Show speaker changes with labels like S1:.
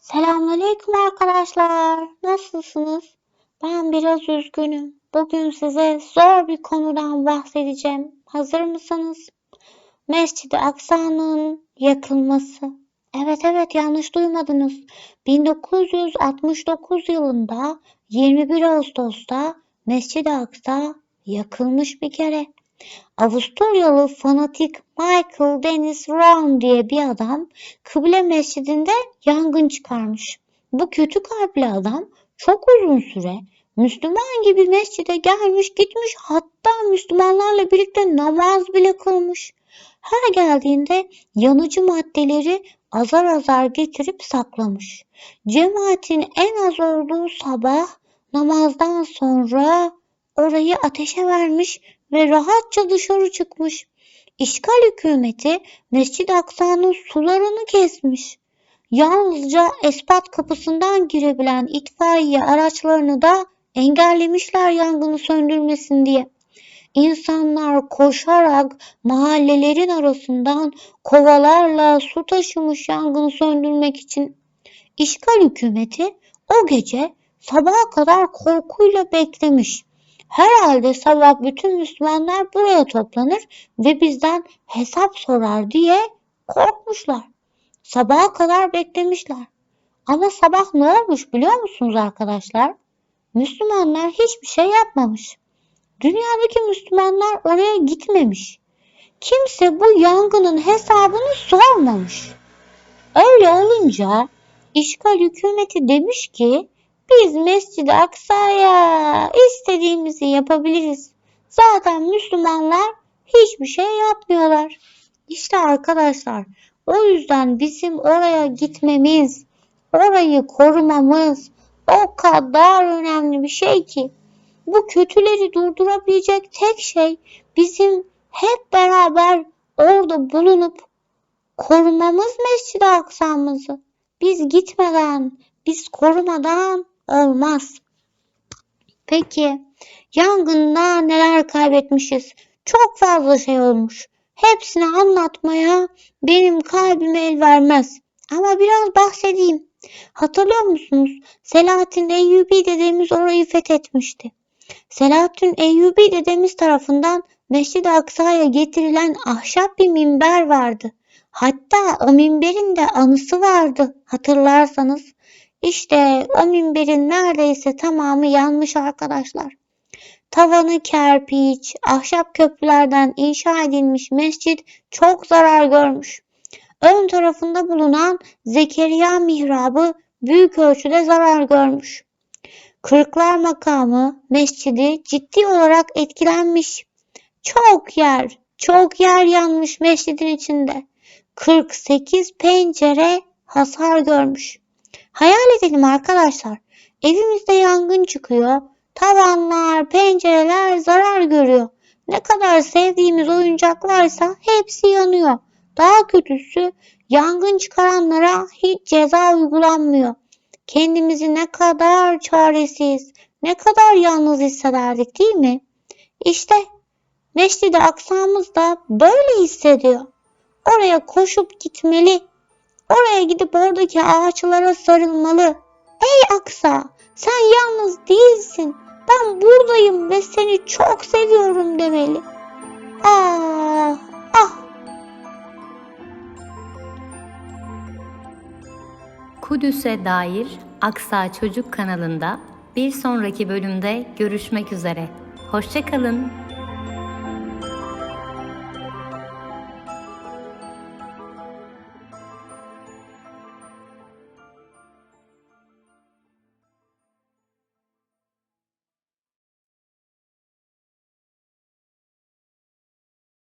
S1: Selamünaleyküm arkadaşlar. Nasılsınız? Ben biraz üzgünüm. Bugün size zor bir konudan bahsedeceğim. Hazır mısınız? Mescid-i Aksa'nın yakılması. Evet evet yanlış duymadınız. 1969 yılında 21 Ağustos'ta Mescid-i Aksa yakılmış bir kere. Avusturyalı fanatik Michael Dennis Rowan diye bir adam Kıble Mescidinde yangın çıkarmış. Bu kötü kalpli adam çok uzun süre Müslüman gibi mescide gelmiş gitmiş hatta Müslümanlarla birlikte namaz bile kılmış. Her geldiğinde yanıcı maddeleri azar azar getirip saklamış. Cemaatin en az olduğu sabah namazdan sonra orayı ateşe vermiş ve rahatça dışarı çıkmış. İşgal hükümeti Mescid-i Aksa'nın sularını kesmiş. Yalnızca Espat kapısından girebilen itfaiye araçlarını da engellemişler yangını söndürmesin diye. İnsanlar koşarak mahallelerin arasından kovalarla su taşımış yangını söndürmek için. İşgal hükümeti o gece sabaha kadar korkuyla beklemiş. Herhalde sabah bütün Müslümanlar buraya toplanır ve bizden hesap sorar diye korkmuşlar. Sabaha kadar beklemişler. Ama sabah ne olmuş biliyor musunuz arkadaşlar? Müslümanlar hiçbir şey yapmamış. Dünyadaki Müslümanlar oraya gitmemiş. Kimse bu yangının hesabını sormamış. Öyle olunca işgal hükümeti demiş ki biz Mescid-i Aksa'ya istediğimizi yapabiliriz. Zaten Müslümanlar hiçbir şey yapmıyorlar. İşte arkadaşlar o yüzden bizim oraya gitmemiz, orayı korumamız o kadar önemli bir şey ki. Bu kötüleri durdurabilecek tek şey bizim hep beraber orada bulunup korumamız Mescid-i Aksa'mızı. Biz gitmeden, biz korumadan olmaz. Peki yangında neler kaybetmişiz? Çok fazla şey olmuş. Hepsini anlatmaya benim kalbim el vermez. Ama biraz bahsedeyim. Hatırlıyor musunuz? Selahattin Eyyubi dedemiz orayı fethetmişti. Selahattin Eyyubi dedemiz tarafından Mescid-i Aksa'ya getirilen ahşap bir minber vardı. Hatta o minberin de anısı vardı hatırlarsanız. İşte o minberin neredeyse tamamı yanmış arkadaşlar. Tavanı kerpiç, ahşap köprülerden inşa edilmiş mescit çok zarar görmüş. Ön tarafında bulunan Zekeriya mihrabı büyük ölçüde zarar görmüş. Kırklar makamı mescidi ciddi olarak etkilenmiş. Çok yer, çok yer yanmış mescidin içinde. 48 pencere hasar görmüş. Hayal edelim arkadaşlar. Evimizde yangın çıkıyor. Tavanlar, pencereler zarar görüyor. Ne kadar sevdiğimiz oyuncak varsa hepsi yanıyor. Daha kötüsü yangın çıkaranlara hiç ceza uygulanmıyor. Kendimizi ne kadar çaresiz, ne kadar yalnız hissederdik değil mi? İşte Mescid-i Aksa'mız da böyle hissediyor. Oraya koşup gitmeli. Oraya gidip oradaki ağaçlara sarılmalı. Ey Aksa, sen yalnız değilsin. Ben buradayım ve seni çok seviyorum demeli. Ah, ah.
S2: Kudüs'e dair Aksa Çocuk kanalında bir sonraki bölümde görüşmek üzere. Hoşçakalın.